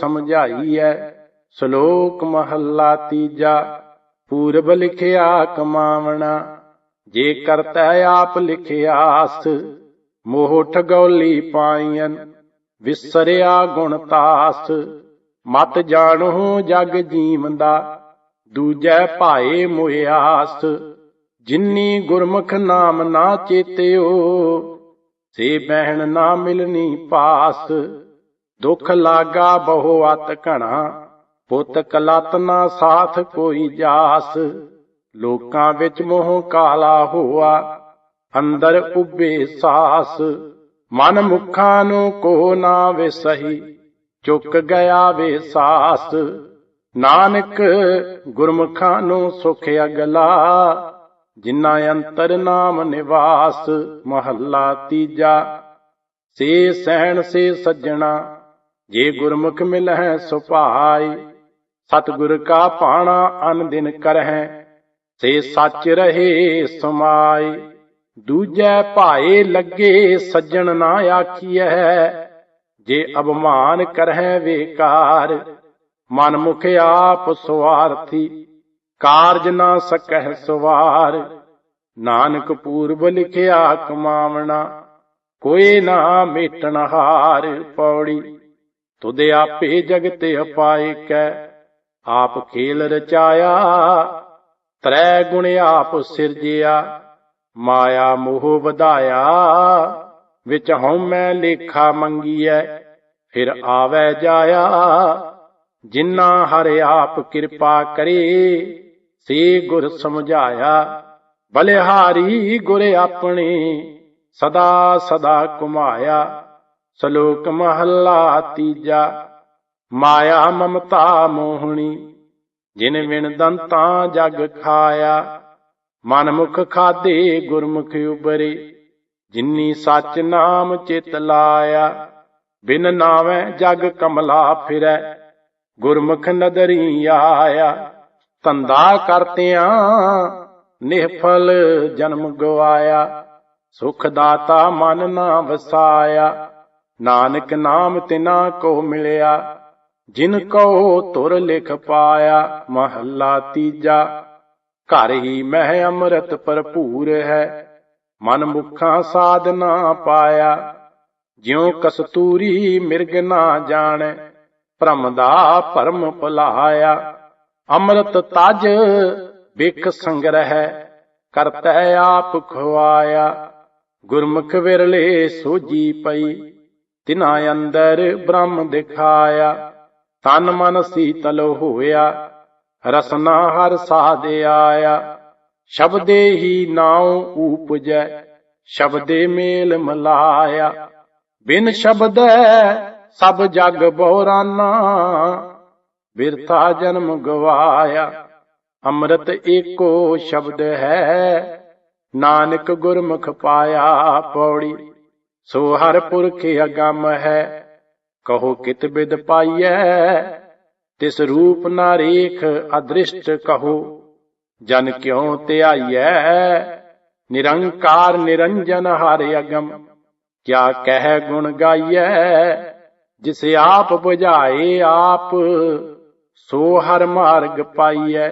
ਸਮਝਾਈ ਸਮਝਾਈਐ ਸ਼ਲੋਕ ਮਹੱਲਾ ਤੀਜਾ, ਪੂਰਬ ਲਿਖਿਆ ਕਮਾਵਣਾ, ਜੇ ਕਰਤਾ ਆਪ ਲਿਖਿਆਸ ਮੋਹ ਠਗੌਲੀ ਪਾਈਐਨ, ਵਿਸਰਿਆ ਗੁਣ ਤਾਸ। ਮਤ ਜਾਣੋ ਜਗ ਜੀਵੰਦਾ, ਦੂਜੈ ਭਾਏ ਮੁਆਸ ਜਿਨੀ ਗੁਰਮੁਖ ਨਾਮ ਨਾ ਚੇਤਿਓ, ਸੇ ਬਹਿਣ ਨਾ ਮਿਲਨੀ ਪਾਸ। ਦੁਖ ਲਾਗਾ ਬਹੁ ਅਤ ਘਣਾ, ਪੁੱਤ ਕਲਤ ਨਾ ਸਾਥ ਕੋਈ ਜਾਸ। ਲੋਕਾਂ ਵਿੱਚ ਮੋਹ ਕਾਲਾ ਹੋਆ, ਅੰਦਰ ਉਬੇ ਸਾਸ। ਮਨ ਮੁਖਾਂ ਨੂੰ ਕੋ ਨਾ ਵੇ ਸਹੀ, ਚੁੱਕ ਗਿਆ ਵੇ ਸਾਸ। ਨਾਨਕ ਗੁਰਮੁਖਾਂ ਨੂੰ ਸੁਖ ਅਗਲਾ, ਜਿਨ੍ਹਾਂ ਅੰਤਰ ਨਾਮ ਨਿਵਾਸ, ਮਹੱਲਾ ਤੀਜਾ। ਸੇ ਸਹਿਣ ਸੇ ਸੱਜਣਾ ਜੇ ਗੁਰਮੁਖ ਮਿਲਹਿ ਸੁਭਾਈ ਸਤਿਗੁਰ ਕਾ ਪਾਣਾ ਅਨ ਦਿਨ ਕਰਹਿ, ਸੇ ਸੱਚ ਰਹੇ ਸਮਾਈ। ਦੂਜੈ ਭਾਏ ਲੱਗੇ ਸੱਜਣ ਨਾ ਆਖੀਐ, ਜੇ ਅਭਮਾਨ ਕਰਹਿ ਵੇਕਾਰ, ਮਨ ਮੁਖ ਆਪ ਸਵਾਰਥੀ ਕਾਰਜ ਨਾ ਸਕਹਿ ਸਵਾਰ। ਨਾਨਕ ਪੂਰਬ ਲਿਖਿਆ ਕਮਾਵਣਾ, ਕੋਈ ਨਾ ਮੇਟਣ ਹਾਰ ਪੌੜੀ। ਤੁਧ ਆਪੇ ਜਗਤ ਅਪਾਇ ਕੈ ਆਪ ਖੇਲ ਰਚਾਇਆ। ਤ੍ਰੈ ਗੁਣ ਆਪ ਸਿਰਜਿਆ, ਮਾਇਆ ਮੋਹ ਵਧਾਇਆ। ਵਿੱਚ ਹਉਮੈ ਲੇਖਾ ਮੰਗੀਐ, ਫਿਰ ਆਵੈ ਜਾਇਆ। ਜਿਨ੍ਹਾਂ ਹਰ ਆਪ ਕਿਰਪਾ ਕਰੇ, ਸੇ ਗੁਰ ਸਮਝਾਇਆ। ਬਲਿਹਾਰੀ ਗੁਰ ਆਪਣੇ, ਸਦਾ ਸਦਾ ਕੁਮਾਇਆ ਸ਼ਲੋਕ ਮਹੱਲਾ ਤੀਜਾ, ਮਾਇਆ ਮਮਤਾ ਮੋਹਣੀ, ਜਿਨ ਵਿਣ ਦੰਤਾਂ ਜਗ ਖਾਇਆ, ਮਨ ਮੁਖ ਖਾਦੇ ਗੁਰਮੁਖ ਉਬਰੇ ਜਿਨੀ ਸੱਚ ਨਾਮ ਚਿਤ ਲਾਇਆ, ਬਿਨ ਨਾਵੇਂ ਜਗ ਕਮਲਾ ਫਿਰੈ, ਗੁਰਮੁਖ ਨਦਰੀ ਆਇਆ ਤੰਦਾ ਕਰਤਿਆਂ ਨਿਹਫਲ ਜਨਮ ਗਵਾਇਆ, ਸੁਖ ਦਾਤਾ ਮਨ ਨਾ ਵਸਾਇਆ ਨਾਨਕ ਨਾਮ ਤਿਨਾ ਕੋ ਮਿਲਿਆ, ਜਿਨ ਕੋ ਤੁਰ ਲਿਖ ਪਾਇਆ, ਮਹੱਲਾ ਤੀਜਾ। ਘਰ ਹੀ ਮਹਿ ਅੰਮ੍ਰਿਤ ਭਰਪੂਰ ਹੈ, ਮਨ ਮੁਖਾਂ ਸਾਧਨਾ ਪਾਇਆ। ਜਿਉ ਕਸਤੂਰੀ ਮਿਰਗ ਨਾ ਜਾਣੈ, ਭ੍ਰਮ ਦਾ ਭਰਮ ਭੁਲਾਇਆ। ਅੰਮ੍ਰਿਤ ਤਜ ਬਿਖ ਸੰਗ੍ਰਹਿ, ਕਰਤੈ ਆਪ ਖਵਾਇਆ ਗੁਰਮੁਖ ਵਿਰਲੇ ਸੋਜੀ ਪਈ ਤਿਨਾਂ ਅੰਦਰ ਬ੍ਰਹਮ ਦਿਖਾਇਆ, ਤਨ ਮਨ ਸੀਤਲ ਹੋਇਆ, ਰਸਨਾ ਹਰ ਸਾਦੇ ਆਇਆ। ਸ਼ਬਦੇ ਹੀ ਨਾਉ ਊਪਜੈ, ਸ਼ਬਦੇ ਮੇਲ ਮਲਾਇਆ। ਬਿਨ ਸ਼ਬਦੈ ਸਭ ਜਗ ਬੋਰਾਨਾ, ਬਿਰਥਾ ਜਨਮ ਗਵਾਇਆ। ਅੰਮ੍ਰਿਤ ਏਕੋ ਸ਼ਬਦ ਹੈ, ਨਾਨਕ ਗੁਰਮੁਖ ਪਾਇਆ ਪੌੜੀ। ਸੋ ਹਰ ਪੁਰਖ ਅਗੰਮ ਹੈ। ਕਹੋ ਕਿਤ ਬਿਦ ਪਾਈਐ? ਤਿਸ ਰੂਪ ਨਾ ਰੇਖ ਅਦ੍ਰਿਸ਼ਟ ਕਹੋ। ਜਨ ਕਿਉ ਧਿਆਈਐ? ਨਿਰੰਕਾਰ ਨਿਰੰਜਨ ਹਰ ਅਗਮ। ਕਿਆ ਕਹਿ ਗੁਣ ਗਾਈਐ? ਜਿਸ ਆਪ 부ਝਾਏ ਆਪ, ਸੋ ਹਰ ਮਾਰਗ ਪਾਈਐ।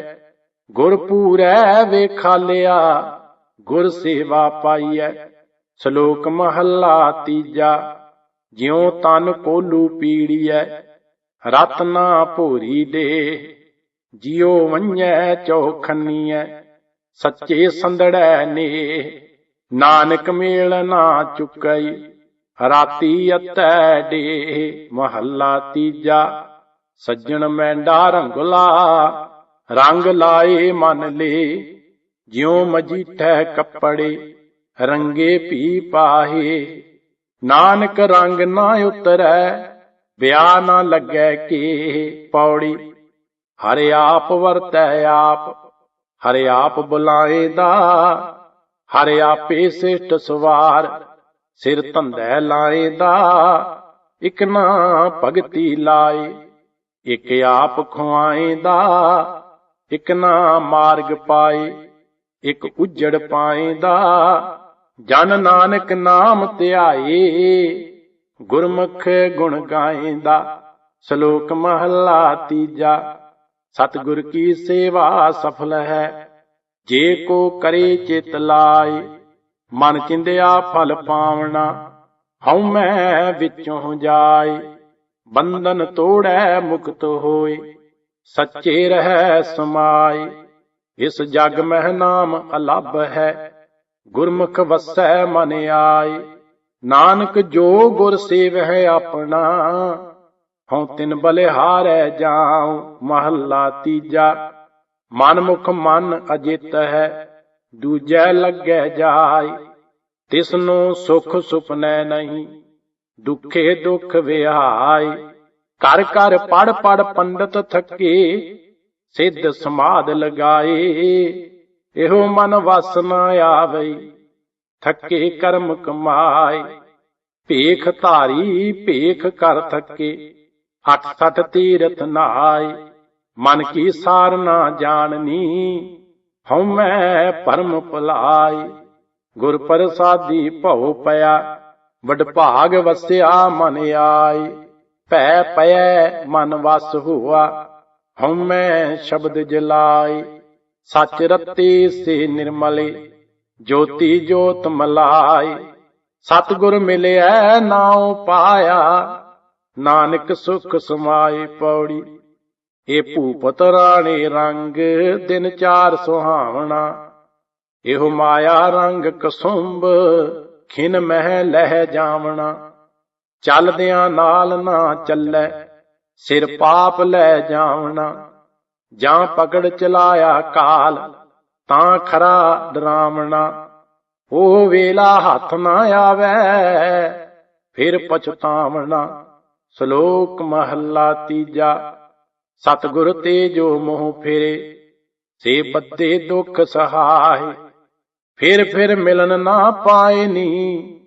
ਗੁਰ ਪੂਰੈ ਵੇਖਾਲਿਆ ਗੁਰ ਸੇਵਾ ਪਾਈਐ। ਸ਼ਲੋਕ ਮਹੱਲਾ ਤੀਜਾ, ਜਿਉ ਤਨ ਕੋਲੂ ਪੀੜੀਐ ਰਤਨਾ ਭੋਰੀ ਦੇ, ਜਿਉ ਵੰਝੈ ਚੌਖੰਨੀਐ, ਸੱਚੇ ਸੰਦੜੈ ਨੇ, ਨਾਨਕ ਮੇਲ ਨਾ ਚੁਕਈ, ਰਾਤੀ ਅਤੈ ਡੇ। ਮਹੱਲਾ ਤੀਜਾ, ਸੱਜਣ ਮੈਂਡਾ ਰੰਗਲਾ, ਰੰਗ ਲਾਏ ਮਨ ਲੇ, ਜਿਉ ਮਜੀਠੈ ਕੱਪੜੇ ਰੰਗੇ ਭੀ ਪਾਹੇ, ਨਾਨਕ ਰੰਗ ਨਾ ਉਤਰੈ, ਵਿਆਹ ਨਾ ਲੱਗੈ ਕੇ ਪੌੜੀ। ਹਰ ਆਪ ਵਰਤੈ ਆਪ, ਹਰ ਆਪ ਬੁਲਾਏ ਦਾ, ਹਰ ਆਪੇ ਸਿਸ਼ਟ ਸਵਾਰ। ਸਿਰ ਧੰਦੈ ਲਾਏ ਦਾ, ਇਕ ਨਾ ਭਗਤੀ ਲਾਏ। ਇਕ ਆਪ ਖੁਆਏ ਦਾ, ਇਕ ਨਾ ਮਾਰਗ ਪਾਏ। ਇਕ ਉਜੜ ਪਾਏਦਾ ਜਨ ਨਾਨਕ ਨਾਮ ਧਿਆਏ। ਗੁਰਮੁਖ ਗੁਣ ਗਾਏਦਾ ਸ਼ਲੋਕ ਮਹੱਲਾ ਤੀਜਾ। ਸਤਿਗੁਰ ਕੀ ਸੇਵਾ ਸਫਲ ਹੈ, ਜੇ ਕੋ ਕਰੇ ਚਿਤ ਲਾਏ। ਮਨ ਚਿੰਦਿਆ ਫਲ ਪਾਵਣਾ, ਹਉ ਮੈਂ ਵਿੱਚੋਂ ਜਾਏ। ਬੰਧਨ ਤੋੜੈ ਮੁਕਤ ਹੋਏ, ਸੱਚੇ ਰਹਿ ਸਮਾਏ। ਇਸ ਜਗ ਮਹਿ ਨਾਮ ਅਲੱਭ ਹੈ ਗੁਰਮੁਖ ਵਸੈ ਮਨ ਆਏ ਨਾਨਕ ਜੋ ਗੁਰ ਸੇਵਹਿ ਆਪਣਾ। ਹਉ ਤਿਨ ਬਲਿਹਾਰੈ ਜਾਉ, ਮਹੱਲਾ ਤੀਜਾ। ਮਨ ਮੁਖ ਮਨ ਅਜਿਤ ਹੈ ਦੂਜੈ ਲੱਗੈ ਜਾਏ ਤਿਸਨੂੰ ਸੁਖ ਸੁਪਨੈ ਨਹੀਂ, ਦੁਖੇ ਦੁਖ ਵਿਹਾਈ ਕਰ ਕਰ ਪੜ ਪੜ ਪੰਡਤ ਥੱਕੇ, ਸਿੱਧ ਸਮਾਦ ਲਗਾਏ। ਇਹੋ ਮਨ ਵਸ ਨ ਆਵੇ, ਥੱਕੇ ਕਰਮ ਕਮਾਏ। ਭੇਖ ਧਾਰੀ, ਭੇਖ ਕਰ ਥੱਕੇ ਹੱਠ ਸੱਠ ਤੀਰਥ ਨਾਏ। ਮਨ ਕੀ ਸਾਰ ਨਾ ਜਾਣਨੀ, ਹਉ ਮੈਂ ਪਰਮ ਭੁਲਾਈ ਗੁਰ ਪ੍ਰਸਾਦੀ ਭਉ ਪਿਆ, ਵਡ ਭਾਗ ਵਸਿਆ ਮਨ ਆਈ ਭੈ ਪਇਐ ਮਨ ਵਸ ਹੁਆ, ਹਉ ਮੈਂ ਸ਼ਬਦ ਜਲਾਈ ਸੱਚ ਰਤੀ ਸੇ ਨਿਰਮਲੇ, ਜੋਤੀ ਜੋਤ ਮਲਾਈ। ਸਤਿਗੁਰ ਮਿਲਿਆ ਨਾਉ ਪਾਇਆ, ਨਾਨਕ ਸੁਖ ਸਮਾਏ ਪੌੜੀ। ਇਹ ਭੂਪਤ ਰਾਣੇ ਰੰਗ ਦਿਨ ਚਾਰ ਸੁਹਾਵਣਾ, ਇਹੋ ਮਾਇਆ ਰੰਗ ਕਸੁੰਭ, ਖਿਨ ਮਹਿ ਲਹਿ ਜਾਵਣਾ। ਚੱਲਦਿਆਂ ਨਾਲ ਨਾ ਚੱਲੈ, ਸਿਰ ਪਾਪ ਲੈ ਜਾਵਣਾ। ਜਾਂ ਪਕੜ ਚਲਾਇਆ ਕਾਲ, ਤਾਂ ਖਰਾ ਡਰਾਵਣਾ, ਉਹ ਵੇਲਾ ਹੱਥ ਨਾ ਆਵੇ। ਫਿਰ ਪਛਤਾਵਣਾ, ਸ਼ਲੋਕ ਮਹੱਲਾ ਤੀਜਾ, ਸਤਿਗੁਰ ਤੇ ਜੋ ਮੋਹ ਫੇਰੇ, ਸੇ ਬੱਦੇ ਦੁੱਖ ਸਹਾਏ। ਫਿਰ ਫਿਰ ਮਿਲਨ ਨਾ ਪਾਏ ਨੀ,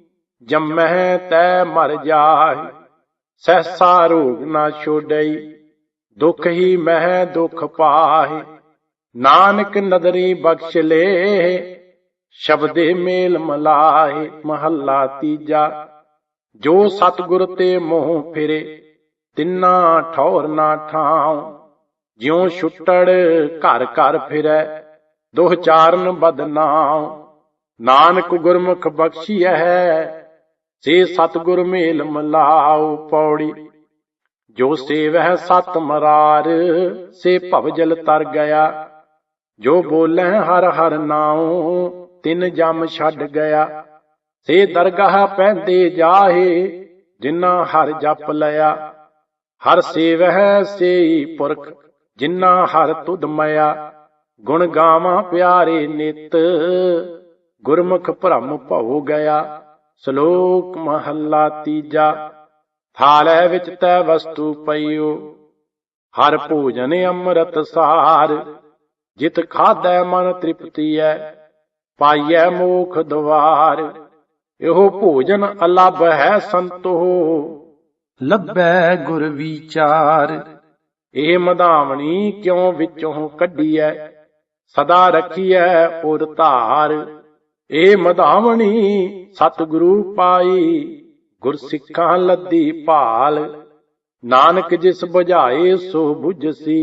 ਜੰਮਹਿ ਤੈ ਮਰ ਜਾਏ, ਸਹਸਾ ਰੋਗ ਨਾ ਛੋੜਈ ਦੁਖ ਹੀ ਮਹਿ ਦੁਖ ਪਾਹੇ। ਨਾਨਕ ਨਦਰੀ ਬਖਸ਼ ਲੇ, ਸ਼ਬਦੇ ਮੇਲ ਮਲਾਏ ਮਹੱਲਾ ਤੀਜਾ। ਜੋ ਸਤਿਗੁਰ ਤੇ ਮੋਹ ਫਿਰੇ, ਤਿੰਨਾ ਠੌਰ ਨਾ ਠਾਉ। ਜਿਉ ਛੁੱਟੜ ਘਰ ਘਰ ਫਿਰੈ, ਦੋਹ ਚਾਰਨ ਬਦਨਾਉ। ਨਾਨਕ ਗੁਰਮੁਖ ਬਖਸ਼ੀਐ, ਸੇ ਸਤਿਗੁਰ ਮੇਲ ਮਲਾਉ, ਪੌੜੀ ਜੋ ਸੇਵਹਿ ਸਤ ਮਰਾਰ ਸੇ ਭਵਜਲ ਤਰ ਗਿਆ। ਜੋ ਬੋਲੇ ਹਰ ਹਰ ਨਾਉ ਤਿਨ ਜਮ ਛੱਡ ਗਿਆ। ਸੇ ਦਰਗਾਹ ਪੈਂਦੇ ਜਾਹੇ ਜਿਨ੍ਹਾਂ ਹਰ ਜਪ ਲਿਆ। ਹਰ ਸੇਵਹਿ ਸੇਈ ਪੁਰਖ ਜਿਨ੍ਹਾਂ ਹਰ ਤੁਧ ਮਇਆ। ਗੁਣ ਗਾਵਾਂ ਪਿਆਰੇ ਨਿਤ ਗੁਰਮੁਖ ਭ੍ਰਮ ਭਉ ਗਿਆ। ਸ਼ਲੋਕ ਮਹੱਲਾ ਤੀਜਾ। ਥਾਲੇ ਵਿੱਚ ਤੈ ਵਸਤੂ ਪਈਓ। ਹਰ ਭੋਜਨ ਅੰਮ੍ਰਿਤ ਸਾਰ, ਜਿਤ ਖਾਦੈ ਮਨ ਤ੍ਰਿਪਤੀਐ ਪਾਈਐ ਮੋਖ ਦਵਾਰ। ਇਹੋ ਭੋਜਨ ਅਲੱਭ ਹੈ ਸੰਤੋ। ਲੱਭੈ ਗੁਰ ਵਿਚਾਰ। ਇਹ ਮਧਾਵਣੀ ਕਿਉ ਵਿੱਚੋਂ ਕੱਢੀਐ? ਸਦਾ ਰੱਖੀਐ ਉਰ ਧਾਰ। ਇਹ ਮਧਾਵਣੀ ਸਤਿਗੁਰੂ ਪਾਈ। ਗੁਰ ਸਿੱਖਾਂ ਲੱਦੀ ਭਾਲ। ਨਾਨਕ ਜਿਸ 부ਝਾਏ ਸੋ 부ਝਸੀ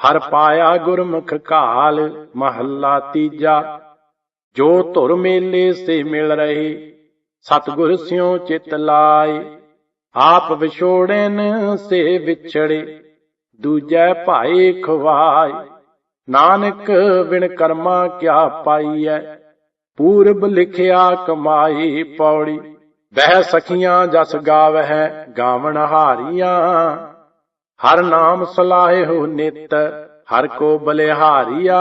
ਹਰ ਪਾਇਆ ਗੁਰਮੁਖ ਕਾਲ, ਮਹੱਲਾ ਤੀਜਾ। ਜੋ ਧੁਰ ਮੇਲੇ ਸੇ ਮਿਲ ਰਹੇ, ਸਤਿਗੁਰ ਸਿਉ ਚਿਤ ਲਾਏ। ਆਪ ਵਿਛੋੜਨ ਸੇ ਵਿਛੜੇ, ਦੂਜੈ ਭਾਏ ਖਵਾਏ। ਨਾਨਕ ਵਿਣ ਕਰਮਾ ਕਿਆ ਪਾਈਐ, ਪੂਰਬ ਲਿਖਿਆ ਕਮਾਈ ਪੌੜੀ। ਬਹਿ ਸਖੀਆਂ ਜਸ ਗਾਵਹਿ ਗਾਵਣ ਹਾਰੀਆਂ। ਹਰ ਨਾਮ ਸਲਾਹੇ ਹੋ ਨਿਤ, ਹਰ ਕੋ ਬਲਿਹਾਰੀਆ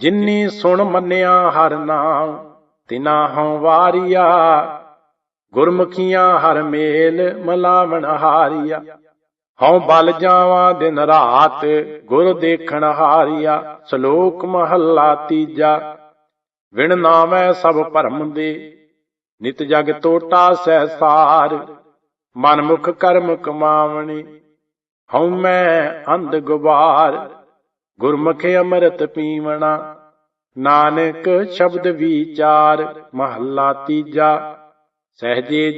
ਜਿਨੀ ਸੁਣ ਮੰਨਿਆ ਹਰ ਨਾਮ, ਤਿਨਾ ਹਉ ਵਾਰੀਆ। ਗੁਰਮੁਖੀਆਂ ਹਰ ਮੇਲ ਮਲਾਵਣ ਹਾਰੀਆ। ਹਉ ਬਲ ਜਾਵਾਂ ਦਿਨ ਰਾਤ, ਗੁਰ ਦੇਖਣ ਹਾਰੀਆ। ਸ਼ਲੋਕ ਮਹੱਲਾ ਤੀਜਾ, ਵਿਣ ਨਾਮੈ ਸਭ ਭਰਮ ਦੇ ਨਿਤ ਜਗ ਟੋਟਾ ਸਹਿਸਾਰ ਮਨ ਮੁਖ ਕਰਮ ਕਮਾਵਣੀ। ਹਉ ਮੈਂ ਅੰਧ ਗੁਬਾਰ, ਗੁਰਮੁਖ ਅੰਮ੍ਰਿਤ ਪੀਵਣਾ। ਨਾਨਕ ਸ਼ਬਦ ਵਿਚਾਰ, ਮਹੱਲਾ ਤੀਜਾ, ਸਹਜੇ